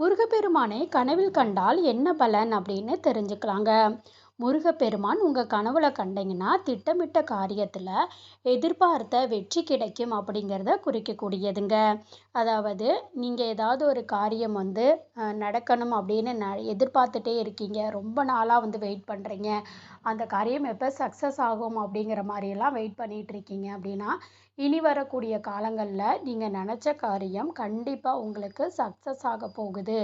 முருகப்பெருமானை கனவில் கண்டால் என்ன பலன் அப்படின்னு தெரிஞ்சுக்கலாங்க. முருகப்பெருமான் உங்கள் கனவுல கண்டீங்கன்னா திட்டமிட்ட காரியத்தில் எதிர்பார்த்த வெற்றி கிடைக்கும் அப்படிங்கிறத குறிக்கக்கூடியதுங்க. அதாவது நீங்கள் ஏதாவது ஒரு காரியம் வந்து நடக்கணும் அப்படின்னு ந எதிர்பார்த்துட்டே இருக்கீங்க. ரொம்ப நாளாக வந்து வெயிட் பண்ணுறீங்க அந்த காரியம் எப்போ சக்ஸஸ் ஆகும் அப்படிங்கிற மாதிரியெல்லாம் வெயிட் பண்ணிகிட்டு இருக்கீங்க அப்படின்னா இனி வரக்கூடிய காலங்களில் நீங்கள் நினச்ச காரியம் கண்டிப்பாக உங்களுக்கு சக்ஸஸ் ஆக போகுது.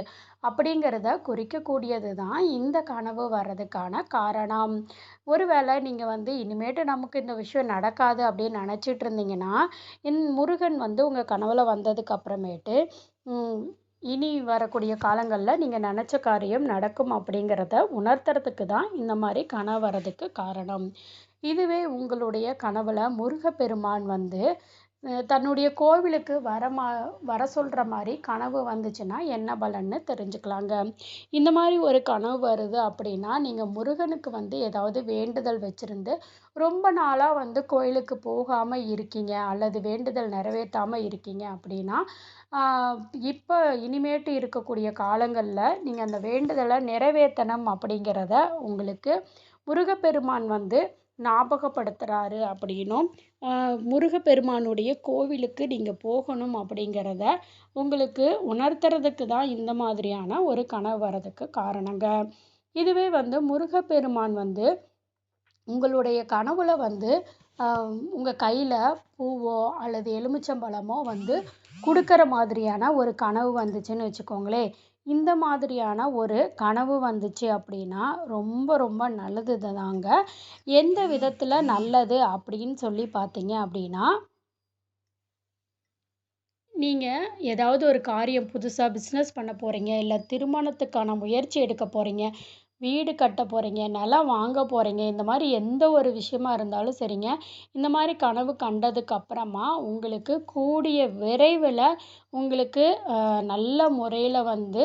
அப்படிங்கிறத குறிக்கக்கூடியது தான் இந்த கனவு வர்றதுக்கான காரணம். ஒருவேளை நீங்கள் வந்து இனிமேட்டு நமக்கு இந்த விஷயம் நடக்காது அப்படின்னு நினச்சிட்டு இருந்தீங்கன்னா இன் முருகன் வந்து உங்கள் கனவுல வந்ததுக்கு அப்புறமேட்டு இனி வரக்கூடிய காலங்களில் நீங்கள் நினச்ச காரியம் நடக்கும் அப்படிங்கிறத உணர்த்துறதுக்கு தான் இந்த மாதிரி கனவு வர்றதுக்கு காரணம். இதுவே உங்களுடைய கனவில் முருகப்பெருமான் வந்து தன்னுடைய கோவிலுக்கு வர மா வர சொல்கிற மாதிரி கனவு வந்துச்சுன்னா என்ன பலன்னு தெரிஞ்சுக்கலாங்க. இந்த மாதிரி ஒரு கனவு வருது அப்படின்னா நீங்கள் முருகனுக்கு வந்து ஏதாவது வேண்டுதல் வச்சுருந்து ரொம்ப நாளாக வந்து கோயிலுக்கு போகாமல் இருக்கீங்க அல்லது வேண்டுதல் நிறைவேற்றாமல் இருக்கீங்க அப்படின்னா இப்போ இனிமேட்டு இருக்கக்கூடிய காலங்களில் நீங்கள் அந்த வேண்டுதலை நிறைவேற்றணும் அப்படிங்கிறத உங்களுக்கு முருகப்பெருமான் வந்து ஞாபகப்படுத்துகிறாரு அப்படின்னும் முருகப்பெருமானுடைய கோவிலுக்கு நீங்கள் போகணும் அப்படிங்கிறத உங்களுக்கு உணர்த்துறதுக்கு தான் இந்த மாதிரியான ஒரு கனவு வர்றதுக்கு காரணங்க. இதுவே வந்து முருகப்பெருமான் வந்து உங்களுடைய கனவுல வந்து உங்கள் கையில் பூவோ அல்லது எலுமிச்சம்பழமோ வந்து கொடுக்குற மாதிரியான ஒரு கனவு வந்துச்சுன்னு வச்சுக்கோங்களேன். இந்த மாதிரியான ஒரு கனவு வந்துச்சு அப்படின்னா ரொம்ப ரொம்ப நல்லது தாங்க. எந்த விதத்தில் நல்லது அப்படின்னு சொல்லி பார்த்தீங்க அப்படின்னா நீங்கள் ஏதாவது ஒரு காரியம் புதுசாக பிஸ்னஸ் பண்ண போகிறீங்க இல்லை திருமணத்துக்கான முயற்சி எடுக்க போகிறீங்க வீடு கட்ட போகிறீங்க நிலம் வாங்க போகிறீங்க இந்த மாதிரி எந்த ஒரு விஷயமா இருந்தாலும் சரிங்க. இந்த மாதிரி கனவு கண்டதுக்கப்புறமா உங்களுக்கு கூடிய விரைவில் உங்களுக்கு நல்ல முறையில் வந்து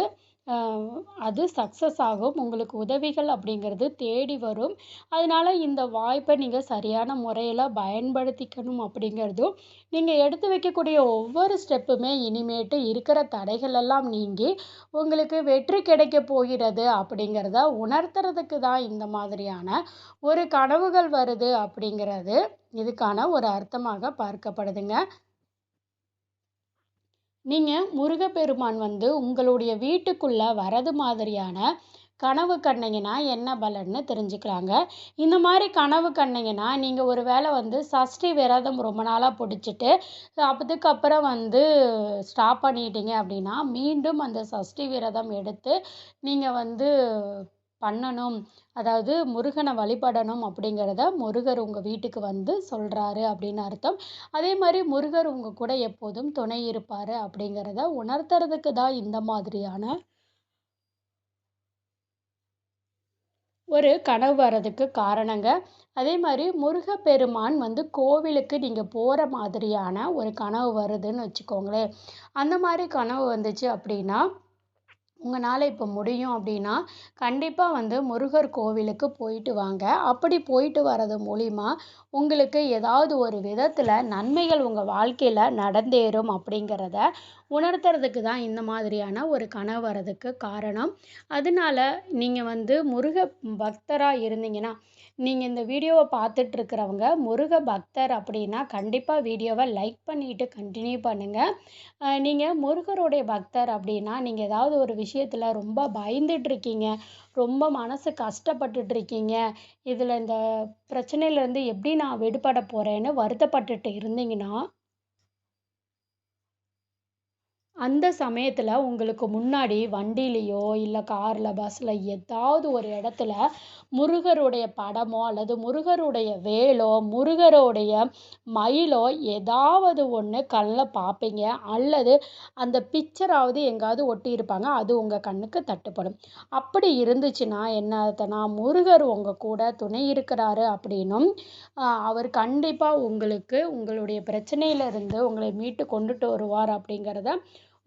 அது சக்ஸஸ் ஆகும். உங்களுக்கு உதவிகள் அப்படிங்கிறது தேடி வரும். அதனால் இந்த வாய்ப்பை நீங்கள் சரியான முறையில் பயன்படுத்திக்கணும் அப்படிங்கிறதும் நீங்கள் எடுத்து வைக்கக்கூடிய ஒவ்வொரு ஸ்டெப்புமே இனிமேட்டு இருக்கிற தடைகள் எல்லாம் நீங்கி உங்களுக்கு வெற்றி கிடைக்க போகிறது அப்படிங்கிறத உணர்த்துறதுக்கு தான் இந்த மாதிரியான ஒரு கனவுகள் வருது அப்படிங்கிறது இதுக்கான ஒரு அர்த்தமாக பார்க்கப்படுதுங்க. நீங்கள் முருகப்பெருமான் வந்து உங்களுடைய வீட்டுக்குள்ளே வரது மாதிரியான கனவு கண்ணிங்கன்னா என்ன பலன்னு தெரிஞ்சுக்கலாங்க. இந்த மாதிரி கனவு கண்டீங்கன்னா நீங்கள் ஒரு வேளை வந்து சஷ்டி விரதம் ரொம்ப நாளாக பிடிச்சிட்டு அதுக்கப்புறம் வந்து ஸ்டாப் பண்ணிட்டீங்க அப்படின்னா மீண்டும் அந்த சஷ்டி விரதம் எடுத்து நீங்கள் வந்து பண்ணணும். அதாவது முருகனை வழிபடணும் அப்படிங்கிறத முருகர் உங்கள் வீட்டுக்கு வந்து சொல்கிறாரு அப்படின்னு அர்த்தம். அதே மாதிரி முருகர் உங்கள் கூட எப்போதும் துணை இருப்பார் அப்படிங்கிறத உணர்த்துறதுக்கு தான் இந்த மாதிரியான ஒரு கனவு வர்றதுக்கு காரணங்க. அதே மாதிரி முருகப்பெருமான் வந்து கோவிலுக்கு நீங்கள் போகிற மாதிரியான ஒரு கனவு வருதுன்னு வச்சுக்கோங்களேன். அந்த மாதிரி கனவு வந்துச்சு அப்படின்னா உங்களால் இப்போ முடியும் அப்படின்னா கண்டிப்பாக வந்து முருகர் கோவிலுக்கு போயிட்டு வாங்க. அப்படி போயிட்டு வர்றது மூலிமா உங்களுக்கு ஏதாவது ஒரு விதத்தில் நன்மைகள் உங்கள் வாழ்க்கையில் நடந்தேறும் அப்படிங்கிறத உணர்த்துறதுக்கு தான் இந்த மாதிரியான ஒரு கனவு வர்றதுக்கு காரணம். அதனால நீங்கள் வந்து முருக பக்தராக இருந்தீங்கன்னா நீங்கள் இந்த வீடியோவை பார்த்துட்ருக்கிறவங்க முருக பக்தர் அப்படின்னா கண்டிப்பாக வீடியோவை லைக் பண்ணிவிட்டு கண்டினியூ பண்ணுங்கள் நீங்கள் முருகருடைய பக்தர் அப்படின்னா நீங்கள் ஏதாவது ஒரு விஷயத்தில் ரொம்ப பயந்துட்டுருக்கீங்க ரொம்ப மனசு கஷ்டப்பட்டுட்ருக்கீங்க இதில் இந்த பிரச்சனையிலேருந்து எப்படி நான் விடுபட போகிறேன்னு வருத்தப்பட்டுட்டு இருந்தீங்கன்னா அந்த சமயத்தில் உங்களுக்கு முன்னாடி வண்டிலேயோ இல்லை காரில் பஸ்ஸில் ஏதாவது ஒரு இடத்துல முருகருடைய படமோ அல்லது முருகருடைய வேலோ முருகருடைய மயிலோ ஏதாவது ஒன்று கண்ணில் பார்ப்பீங்க அல்லது அந்த பிக்சராவது எங்காவது ஒட்டியிருப்பாங்க. அது உங்கள் கண்ணுக்கு தட்டுப்படும். அப்படி இருந்துச்சுன்னா என்ன அர்த்தம்னா முருகர் உங்கள் கூட துணை இருக்கிறாரு அப்படின்னும் அவர் கண்டிப்பாக உங்களுக்கு உங்களுடைய பிரச்சனையிலிருந்து உங்களை மீட்டு கொண்டுட்டு வருவார் அப்படிங்கிறத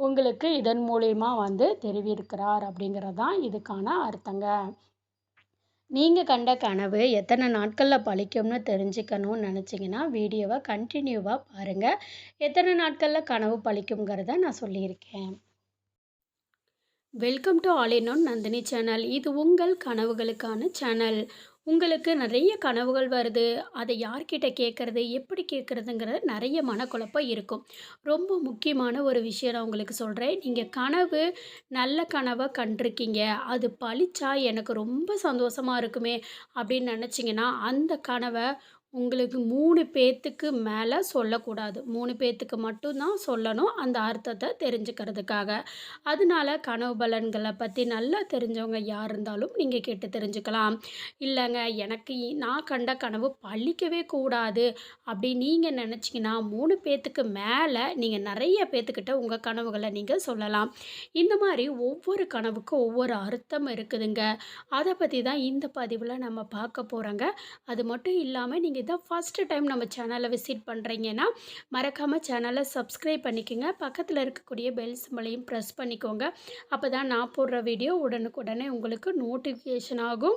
உங்களுக்கு இதன் மூலிமா வந்து தெரிவிக்கிறார் அப்படிங்கிறது தான் இதுக்கான அர்த்தங்க. நீங்கள் கண்ட கனவு எத்தனை நாட்களில் பழிக்கும்னு தெரிஞ்சுக்கணும்னு நினச்சிங்கன்னா வீடியோவை கண்டினியூவாக பாருங்கள் எத்தனை நாட்களில் கனவு பழிக்குங்கிறத நான் சொல்லியிருக்கேன். Welcome to all in one Nandini channel இது உங்கள் கனவுகளுக்கான சேனல் உங்களுக்கு நிறைய கனவுகள் வருது. அதை யார்கிட்ட கேட்குறது எப்படி கேட்குறதுங்கிறது நிறைய மனக்குழப்பம் இருக்கும். ரொம்ப முக்கியமான ஒரு விஷயம் நான் உங்களுக்கு சொல்கிறேன் நீங்கள் கனவு நல்ல கனவை கண்டிருக்கீங்க. அது பழிச்சா எனக்கு ரொம்ப சந்தோஷமாக இருக்குமே அப்படின்னு நினச்சிங்கன்னா அந்த கனவை உங்களுக்கு மூணு பேர்த்துக்கு மேலே சொல்லக்கூடாது. மூணு பேர்த்துக்கு மட்டும்தான் சொல்லணும் அந்த அர்த்தத்தை தெரிஞ்சுக்கிறதுக்காக. அதனால கனவு பலன்களை பற்றி நல்லா தெரிஞ்சவங்க யார் இருந்தாலும் நீங்கள் கேட்டு தெரிஞ்சுக்கலாம். இல்லைங்க எனக்கு நான் கண்ட கனவு பழிக்கவே கூடாது அப்படி நீங்கள் நினச்சிங்கன்னா மூணு பேர்த்துக்கு மேலே நீங்கள் நிறைய பேர்த்துக்கிட்ட உங்கள் கனவுகளை நீங்கள் சொல்லலாம். இந்த மாதிரி ஒவ்வொரு கனவுக்கும் ஒவ்வொரு அர்த்தம் இருக்குதுங்க. அதை பற்றி தான் இந்த பதிவில் நம்ம பார்க்க போகிறோங்க அது மட்டும் இல்லாமல் நீங்கள் இதுதான் ஃபஸ்ட்டு டைம் நம்ம சேனலை விசிட் பண்ணுறீங்கன்னா மறக்காமல் சேனலை சப்ஸ்கிரைப் பண்ணிக்கோங்க. பக்கத்தில் இருக்கக்கூடிய பெல் சிம்பளையும் ப்ரெஸ் பண்ணிக்கோங்க. அப்போ தான் நான் போடுற வீடியோ உடனுக்குடனே உங்களுக்கு நோட்டிஃபிகேஷன் ஆகும்.